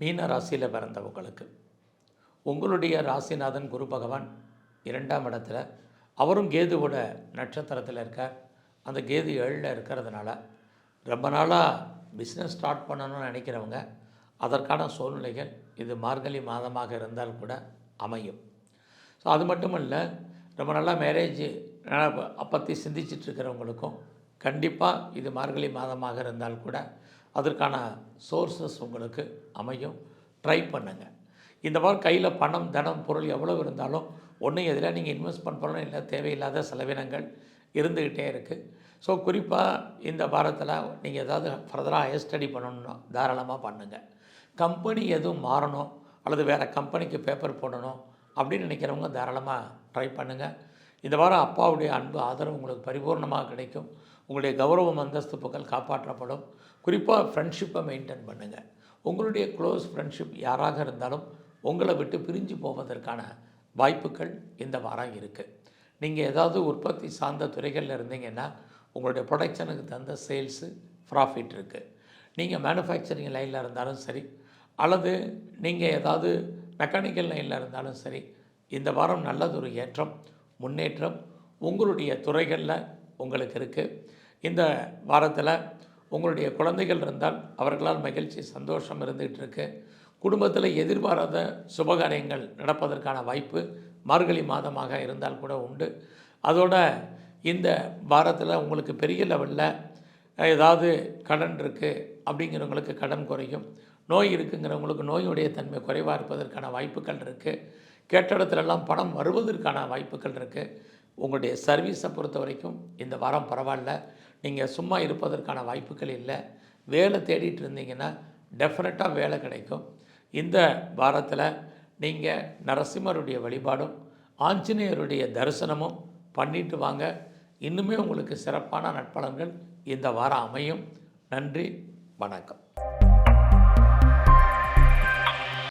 மீன ராசியில் பிறந்தவங்களுக்கு. உங்களுடைய ராசிநாதன் குரு பகவான் இரண்டாம் இடத்துல. அவரும் கேதுவோட நட்சத்திரத்தில் இருக்கார். அந்த கேது ஏழில் இருக்கிறதுனால ரொம்ப நாளாக பிஸ்னஸ் ஸ்டார்ட் பண்ணணும்னு நினைக்கிறவங்க அதற்கான சூழ்நிலைகள் இது மார்கழி மாதமாக இருந்தால் கூட அமையும். ஸோ அது மட்டும் இல்லை ரொம்ப நல்லா மேரேஜ் பற்றி சிந்திச்சிட்ருக்கிறவங்களுக்கும் கண்டிப்பாக இது மார்கழி மாதமாக இருந்தால் கூட அதற்கான சோர்சஸ் உங்களுக்கு அமையும். ட்ரை பண்ணுங்கள் இந்த மாதிரி கையில் பணம் தனம் பொருள் எவ்வளோ இருந்தாலும் ஒன்றும் எதில் நீங்கள் இன்வெஸ்ட் பண்ணணும் இல்லை தேவையில்லாத செலவினங்கள் இருந்துக்கிட்டே இருக்குது ஸோ குறிப்பாக இந்த வாரத்தில் நீங்கள் ஏதாவது ஃபர்தராக ஹையர் ஸ்டடி பண்ணணும்னா தாராளமாக பண்ணுங்கள் கம்பெனி எதுவும் மாறணும் அல்லது வேறு கம்பெனிக்கு பேப்பர் போடணும் அப்படின்னு நினைக்கிறவங்க தாராளமாக ட்ரை பண்ணுங்கள் இந்த வாரம் அப்பாவுடைய அன்பு ஆதரவு உங்களுக்கு பரிபூர்ணமாக கிடைக்கும். உங்களுடைய கௌரவம் அந்தஸ்து புகழ் காப்பாற்றப்படும். குறிப்பாக ஃப்ரெண்ட்ஷிப்பை மெயின்டைன் பண்ணுங்கள் உங்களுடைய க்ளோஸ் ஃப்ரெண்ட்ஷிப் யாராக இருந்தாலும் உங்களை விட்டு பிரிஞ்சு போவதற்கான வாய்ப்புகள் இந்த வாரம் இருக்குது நீங்கள் ஏதாவது உற்பத்தி சார்ந்த துறைகளில் இருந்தீங்கன்னா உங்களுடைய ப்ரொடக்ஷனுக்கு தகுந்த சேல்ஸு ப்ராஃபிட் இருக்குது நீங்கள் மேனுஃபேக்சரிங் லைனில் இருந்தாலும் சரி அல்லது நீங்கள் ஏதாவது மெக்கானிக்கல் லைனில் இருந்தாலும் சரி இந்த வாரம் நல்லதொரு ஏற்றம். முன்னேற்றம் உங்களுடைய துறைகளில் உங்களுக்கு இருக்குது இந்த வாரத்தில் உங்களுடைய குழந்தைகள் இருந்தால் அவர்களால் மகிழ்ச்சி சந்தோஷம் இருந்துகிட்டு இருக்கு. குடும்பத்தில் எதிர்பாராத சுபகாரியங்கள் நடப்பதற்கான வாய்ப்பு மார்கழி மாதமாக இருந்தால் கூட உண்டு. அதோட இந்த வாரத்தில் உங்களுக்கு பெரிய லெவலில் ஏதாவது கடன் இருக்குது அப்படிங்கிறவங்களுக்கு கடன் குறையும். நோய் இருக்குங்கிறவங்களுக்கு நோயுடைய தன்மை குறைவாக இருப்பதற்கான வாய்ப்புகள் இருக்குது கேட்ட இடத்துலலாம் பணம் வருவதற்கான வாய்ப்புகள் இருக்குது உங்களுடைய சர்வீஸை பொறுத்த வரைக்கும் இந்த வாரம் பரவாயில்ல. நீங்கள் சும்மா இருப்பதற்கான வாய்ப்புகள் இல்லை. வேலை தேடிட்டு இருந்தீங்கன்னா டெஃபினட்டாக வேலை கிடைக்கும். இந்த வாரத்தில் நீங்கள் நரசிம்மருடைய வழிபாடும் ஆஞ்சநேயருடைய தரிசனமும் பண்ணிட்டு வாங்க. இன்னுமே உங்களுக்கு சிறப்பான நட்பலன்கள் இந்த வாரம் அமையும். நன்றி வணக்கம்.